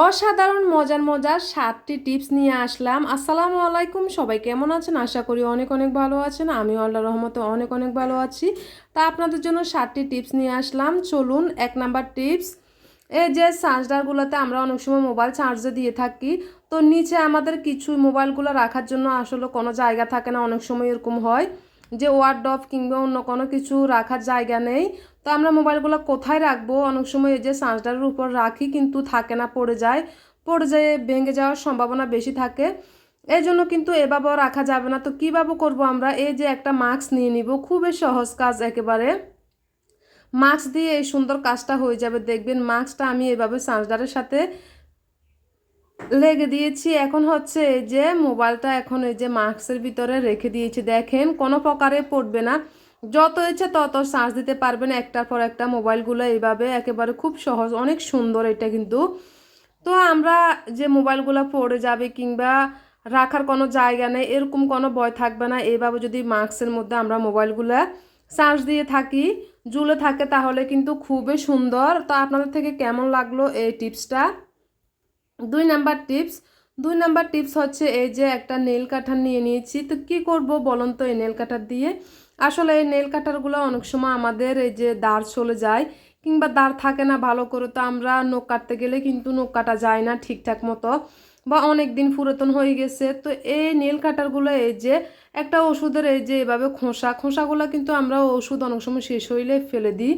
অসাধারণ মজার মজার সাতটি টিপস নিয়ে আসলাম। আসসালামু আলাইকুম, সবাই কেমন আছেন? আশা করি অনেক অনেক ভালো আছেন। আমি আল্লাহ রহমতে অনেক অনেক ভালো আছি। তা আপনাদের জন্য সাতটি টিপস নিয়ে আসলাম। চলুন, এক নাম্বার টিপস, এই যে চার্জারগুলোতে আমরা অনেক সময় মোবাইল চার্জে দিয়ে থাকি, তো নিচে আমাদের কিছু মোবাইলগুলো রাখার জন্য আসলে কোনো জায়গা থাকে না, অনেক সময় এরকম হয় যে ওয়ার্ডফ কিংবা অন্য কোনো কিছু রাখার জায়গা নেই। তো আমরা মোবাইলগুলো কোথায় রাখব? অনেক সময় এই যে চার্জারের উপর রাখি, কিন্তু থাকে না, পড়ে যায়। পড়ে যায় ভেঙে যাওয়ার সম্ভাবনা বেশি থাকে। এই জন্য কিন্তু এভাবেও রাখা যাবে না। তো কীভাবে করব আমরা? এই যে একটা মাস্ক নিয়ে নিব। খুবই সহজ কাজ একেবারে। মাস্ক দিয়ে এই সুন্দর কাজটা হয়ে যাবে। দেখবেন মাস্কটা আমি এভাবে চার্জারের সাথে লেগে দিয়েছি। এখন হচ্ছে এই যে মোবাইলটা এখন এই যে মাস্কের ভিতরে রেখে দিয়েছি। দেখেন, কোনো প্রকারে পড়বে না। যত ইচ্ছে তত চার্জ দিতে পারবেন একটার পর একটা মোবাইলগুলো। এইভাবে একেবারে খুব সহজ, অনেক সুন্দর এটা কিন্তু। তো আমরা যে মোবাইলগুলো পড়ে যাবে কিংবা রাখার কোনো জায়গা নেই, এরকম কোনো ভয় থাকবে না। এইভাবে যদি মাস্কের মধ্যে আমরা মোবাইলগুলো চার্জ দিয়ে থাকি, জুলে থাকে তাহলে কিন্তু খুবই সুন্দর। তো আপনাদের থেকে কেমন লাগল এই টিপসটা? দুই নাম্বার টিপস, দুই নাম্বার টিপস হচ্ছে এই যে একটা নেল কাঠার নিয়ে নিয়েছি। তো কি করব বলুন তো এই নেল কাঠার দিয়ে? আসলে এই নেল কাটারগুলো অনেক সময় আমাদের এই যে দাঁড় চলে যায়, কিংবা দাঁড় থাকে না ভালো করে, তো আমরা নখ কাটতে গেলে কিন্তু নখ কাটা যায় না ঠিকঠাক মতো, বা অনেক দিন পুরাতন হয়ে গেছে। তো এই নেল কাটারগুলো এই যে একটা ওষুধের এই যে এভাবে খোসা, খোসাগুলো কিন্তু আমরা ওষুধ অনেক সময় শেষ হইলে ফেলে দিই।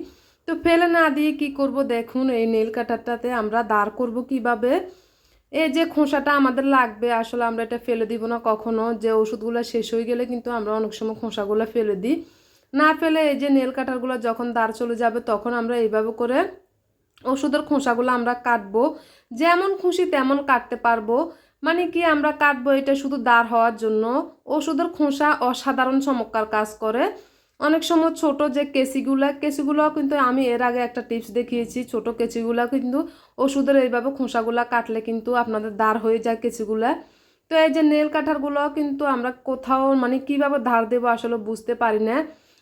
তো ফেলে না দিয়ে কি করব? দেখুন, এই নেল কাটারটাতে আমরা দাঁড় করব কীভাবে? এই যে খোসাটা আমাদের লাগবে, আসলে আমরা এটা ফেলে দিব না কখনো। যে ওষুধগুলো শেষ হয়ে গেলে কিন্তু আমরা অনেক সময় খোসাগুলো ফেলে দিই। না ফেলে এই যে নেল কাটারগুলো যখন দাঁড় চলে যাবে, তখন আমরা এইভাবে করে ওষুধের খোসাগুলো আমরা কাটবো। যেমন খুশি তেমন কাটতে পারব। মানে কি, আমরা কাটবো এটা শুধু দাঁড় হওয়ার জন্য। ওষুধের খোসা অসাধারণ চমৎকার কাজ করে। অনেক সময় ছোট যে কেসিগুলো কেসিগুলো কিন্তু আমি এর আগে একটা টিপস দেখিয়েছি, ছোট কেচিগুলো কিন্তু ওষুধের এইভাবে খোসাগুলো কাটলে কিন্তু আপনাদের দাঁড় হয়ে যায় কেচিগুলো। তো এই যে নেল কাটারগুলো কিন্তু আমরা কোথাও মানে কীভাবে ধার দেবো আসলে বুঝতে পারি না।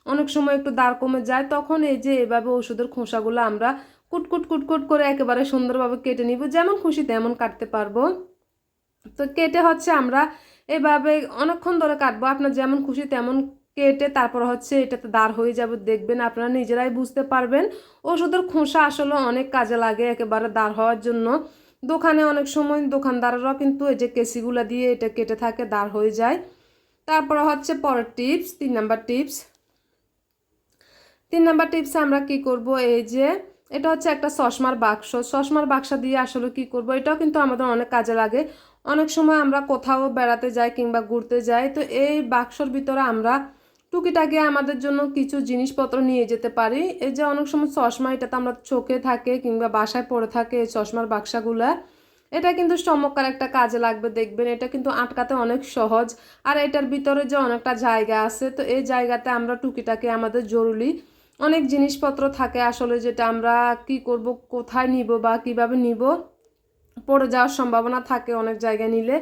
অনেক সময় একটু দাঁড় কমে যায়, তখন এই যে এভাবে ওষুধের খোসাগুলো আমরা কুটকুট কুটকুট করে একেবারে সুন্দরভাবে কেটে নিব, যেমন খুশি তেমন কাটতে পারব। তো কেটে হচ্ছে আমরা এভাবে অনেকক্ষণ ধরে কাটবো, আপনার যেমন খুশি তেমন কেটে তারপর হচ্ছে এটাতে দাঁড় হয়ে যাবে, দেখবেন আপনারা নিজেরাই বুঝতে পারবেন। ওষুধের খোসা আসলে অনেক কাজে লাগে একেবারে দাঁড় হওয়ার জন্য। দোকানে অনেক সময় দোকানদাররাও কিন্তু এই যে কেসিগুলা দিয়ে এটা কেটে থাকে, দাঁড় হয়ে যায়। তারপর হচ্ছে পরের টিপস, তিন নাম্বার টিপস। তিন নাম্বার টিপসে আমরা কি করব? এই যে এটা হচ্ছে একটা চশমার বাক্স। চশমার বাক্সা দিয়ে আসলে কি করব? এটাও কিন্তু আমাদের অনেক কাজে লাগে। অনেক সময় আমরা কোথাও বেড়াতে যাই কিংবা ঘুরতে যাই, তো এই বাক্সর ভিতরে আমরা টুকিটাকি আমাদের জন্য কিছু জিনিসপত্র নিয়ে যেতে পারি। এই যে অনেক সময় চশমা এটাতে আমরা চোখে থাকে কিংবা বাসায় পড়ে থাকে এই চশমার বাক্সাগুলা। এটা কিন্তু চমৎকার একটা কাজে লাগবে, দেখবেন। এটা কিন্তু আটকাতে অনেক সহজ। আর এটার ভিতরে যে অনেকটা জায়গা আছে, তো এই জায়গাতে আমরা টুকিটাকে আমাদের জরুরি অনেক জিনিসপত্র থাকে আসলে যেটা আমরা কি করব, কোথায় নিব বা কীভাবে নিব। পড়ে যাওয়ার সম্ভাবনা থাকে অনেক জায়গায় নিলে।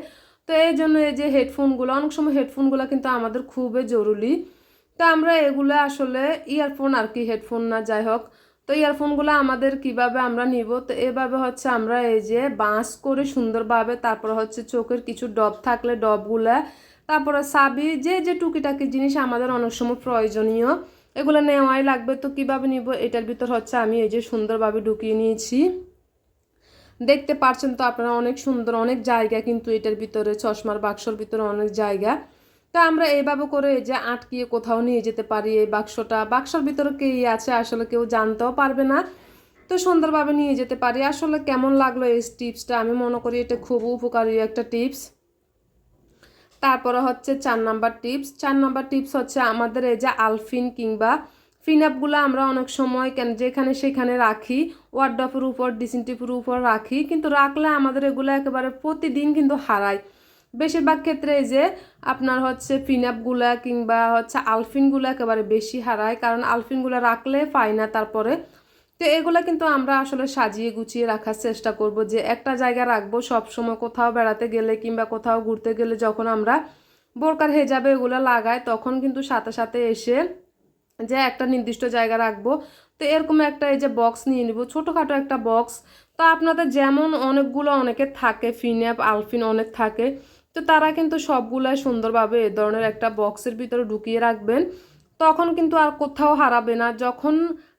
তো এই জন্য এই যে হেডফোনগুলো, অনেক সময় হেডফোনগুলো কিন্তু আমাদের খুবই জরুরি। তো আমরা এগুলো আসলে ইয়ারফোন আর কি হেডফোন না যাই হোক তো ইয়ারফোনগুলো আমাদের কীভাবে আমরা নিব? তো এভাবে হচ্ছে আমরা এই যে বাঁশ করে সুন্দরভাবে, তারপর হচ্ছে চোখের কিছু ডব থাকলে ডবগুলা, তারপরে সাবি যে যে টুকিটাকি জিনিস আমাদের অনেক সময় প্রয়োজনীয়, এগুলো নেওয়াই লাগবে। তো কীভাবে নিব? এটার ভিতর হচ্ছে আমি এই যে সুন্দরভাবে ঢুকিয়ে নিয়েছি। দেখতে পারছেন তো আপনারা অনেক সুন্দর, অনেক জায়গা কিন্তু এটার ভিতরে, চশমার বাক্সর ভিতরে অনেক জায়গা। তো আমরা এইভাবে করে যে আটকিয়ে কোথাও নিয়ে যেতে পারি এই বাক্সটা। বাক্সর ভিতরে কে আছে আসলে কেউ জানতেও পারবে না। তো সুন্দরভাবে নিয়ে যেতে পারি। আসলে কেমন লাগল এই টিপসটা? আমি মনে করি এটা খুব উপকারী একটা টিপস। তারপরে হচ্ছে চার নাম্বার টিপস। চার নাম্বার টিপস হচ্ছে আমাদের এই যে আলফিন কিংবা ফিনাপগুলো আমরা অনেক সময় কেন যেখানে সেখানে রাখি ওয়ার্ডপের উপর ডিসিনটিপের উপর রাখি। কিন্তু রাখলে আমাদের এগুলো একেবারে প্রতিদিন কিন্তু হারায়। বেশিরভাগ ক্ষেত্রে এই যে আপনার হচ্ছে ফিনাপগুলা কিংবা হচ্ছে আলফিনগুলো একেবারে বেশি হারায়, কারণ আলফিনগুলো রাখলে পাই না তারপরে। তো এগুলো কিন্তু আমরা আসলে সাজিয়ে গুছিয়ে রাখার চেষ্টা করব যে একটা জায়গা রাখব সবসময় কোথাও বেড়াতে গেলে কিংবা কোথাও ঘুরতে গেলে যখন আমরা বোরকার হেজাবে এগুলো লাগাই তখন কিন্তু সাথে সাথে এসে যে একটা নির্দিষ্ট জায়গা রাখব। তো এরকম একটা এই যে বক্স নিয়ে নিব, ছোটোখাটো একটা বক্স তো আপনাদের যেমন অনেকগুলো অনেকের থাকে ফিন্যাপ আলফিন অনেক থাকে। তো তারা কিন্তু সবগুলাই সুন্দরভাবে এ ধরনের একটা বক্সের ভিতরে ঢুকিয়ে রাখবেন। তখন কিন্তু আর কোথাও হারাবে না। যখন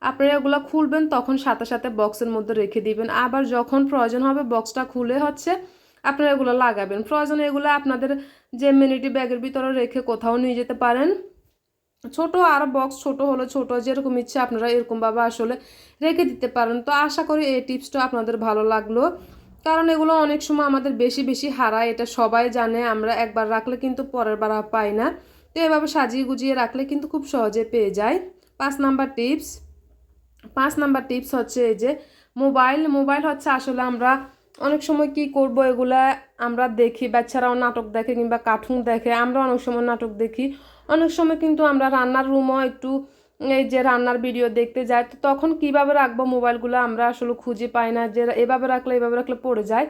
আপনারা এগুলো খুলবেন, তখন সাথে সাথে বক্সের মধ্যে রেখে দিবেন। আবার যখন প্রয়োজন হবে বক্সটা খুলে হচ্ছে, আপনারা এগুলো লাগাবেন। প্রয়োজনে এগুলো আপনাদের যে মিনিটি ব্যাগের ভিতরে রেখে কোথাও নিয়ে যেতে পারেন। ছোট আর বক্স ছোট হলে ছোট, যেরকম ইচ্ছে আপনারা এরকমভাবে আসলে রেখে দিতে পারেন। তো আশা করি এই টিপসটা আপনাদের ভালো লাগল। কারণ এগুলো অনেক সময় আমাদের বেশি বেশি হারায়, এটা সবাই জানে, আমরা একবার রাখলে কিন্তু পরের বার পাই না। তো এভাবে সাজিয়ে গুজিয়ে রাখলে কিন্তু খুব সহজে পেয়ে যায়। পাঁচ নাম্বার টিপস, পাঁচ নাম্বার টিপস হচ্ছে এই যে মোবাইল মোবাইল হচ্ছে আসলে আমরা অনেক সময় কি করব এগুলা আমরা দেখি বাচ্চারাও নাটক দেখে কিংবা কার্টুন দেখে আমরা অনেক সময় নাটক দেখি। অনেক সময় কিন্তু আমরা রান্নার রুমও একটু এই যে রান্নার ভিডিও দেখতে যায়, তো তখন কীভাবে রাখব মোবাইলগুলো? আমরা আসলে খুঁজে পাই না যে এভাবে রাখলে এভাবে রাখলে পড়ে যায়।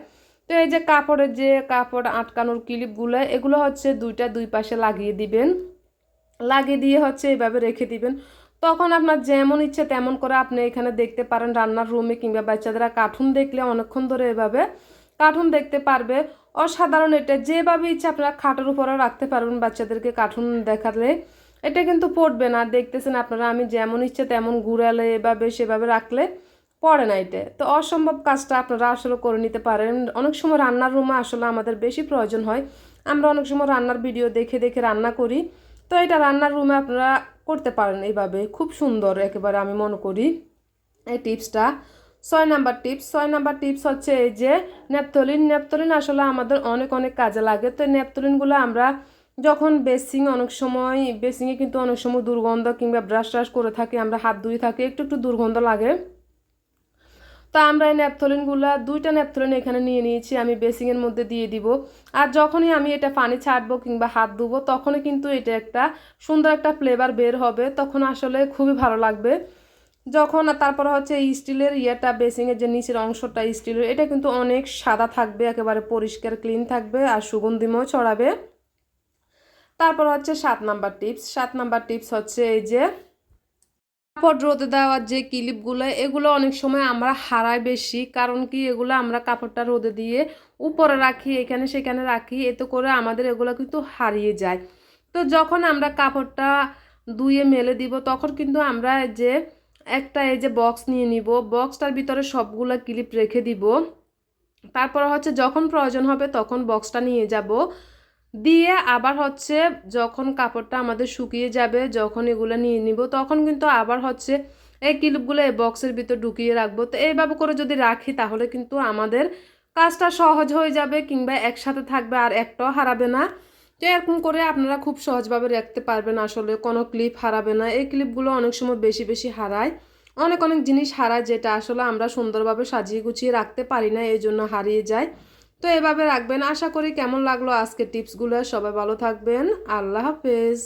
তো এই যে কাপড়ের যে কাপড় আটকানোর ক্লিপগুলো এগুলো হচ্ছে দুইটা দুই পাশে লাগিয়ে দিবেন। লাগিয়ে দিয়ে হচ্ছে এভাবে রেখে দিবেন। তখন আপনার যেমন ইচ্ছে তেমন করে আপনি এখানে দেখতে পারেন রান্নার রুমে কিংবা বাচ্চাদের কার্টুন দেখলে অনেকক্ষণ ধরে এভাবে কার্টুন দেখতে পারবে। অসাধারণ এটা। যেভাবে ইচ্ছে আপনারা খাটের উপরে রাখতে পারবেন বাচ্চাদেরকে কার্টুন দেখালে। এটা কিন্তু পড়বে না, দেখতেছেন আপনারা, আমি যেমন ইচ্ছে তেমন ঘুরালে এভাবে সেভাবে রাখলে পড়ে না এটা। তো অসম্ভব কাজটা আপনারা আসলে করে নিতে পারেন। অনেক সময় রান্নার রুমে আসলে আমাদের বেশি প্রয়োজন হয়। আমরা অনেক সময় রান্নার ভিডিও দেখে দেখে রান্না করি। তো এটা রান্নার রুমে আপনারা করতে পারেন এইভাবে। খুব সুন্দর একেবারে আমি মনে করি এই টিপসটা। ছয় নাম্বার টিপস, ছয় নাম্বার টিপস হচ্ছে এই যে ন্যাপথলিন ন্যাপথলিন আসলে আমাদের অনেক অনেক কাজে লাগে। তো ন্যাপথলিনগুলো আমরা যখন বেসিং অনেক সময়, বেসিংয়ে কিন্তু অনেক সময় দুর্গন্ধ কিংবা ব্রাশ ট্রাশ করে থাকি, আমরা হাত ধুয়ে থাকি, একটু একটু দুর্গন্ধ লাগে। তো আমরা এই ন্যাপথলিনগুলো, দুইটা ন্যাপথলিন এখানে নিয়ে নিয়েছি, আমি বেসিংয়ের মধ্যে দিয়ে দিব। আর যখনই আমি এটা পানি ছাড়বো কিংবা হাত ধুবো, তখনই কিন্তু এটা একটা সুন্দর একটা ফ্লেভার বের হবে, তখন আসলে খুবই ভালো লাগবে। যখন তারপর হচ্ছে স্টিলের ইয়েটা, বেসিংয়ের যে নিচের অংশটা, স্টিলের, এটা কিন্তু অনেক সাদা থাকবে, একেবারে পরিষ্কার ক্লিন থাকবে আর সুগন্ধিময় ছড়াবে। তারপর হচ্ছে সাত নাম্বার টিপস। সাত নাম্বার টিপস হচ্ছে এই যে কাপড় রোদে দেওয়ার যে ক্লিপগুলো, এগুলো অনেক সময় আমরা হারাই বেশি, কারণ কি এগুলো আমরা কাপড়টা রোদে দিয়ে উপরে রাখি, এখানে সেখানে রাখি, এতে করে আমাদের এগুলো কিন্তু হারিয়ে যায়। তো যখন আমরা কাপড়টা ধুয়ে মেলে দিব, তখন কিন্তু আমরা যে একটা এই যে বক্স নিয়ে নিব বক্সটার ভিতরে সবগুলো ক্লিপ রেখে দিব। তারপর হচ্ছে যখন প্রয়োজন হবে তখন বক্সটা নিয়ে যাব। দিয়ে আবার হচ্ছে যখন কাপড়টা আমাদের শুকিয়ে যাবে, যখন এগুলো নিয়ে নিব, তখন কিন্তু আবার হচ্ছে এই ক্লিপগুলো এই বক্সের ভিতর ঢুকিয়ে রাখব। তো এইভাবে করে যদি রাখি, তাহলে কিন্তু আমাদের কাজটা সহজ হয়ে যাবে কিংবা একসাথে থাকবে আর একটাও হারাবে না। তো এরকম করে আপনারা খুব সহজভাবে রাখতে পারবেন আসলে, কোনো ক্লিপ হারাবে না। এই ক্লিপগুলো অনেক সময় বেশি বেশি হারায়। অনেক অনেক জিনিস হারায় যেটা আসলে আমরা সুন্দরভাবে সাজিয়ে গুছিয়ে রাখতে পারি না, এই জন্য হারিয়ে যায়। তো এভাবে রাখবেন। আশা করি কেমন লাগল আজকে টিপসগুলো। সবাই ভালো থাকবেন। আল্লাহ হাফেজ।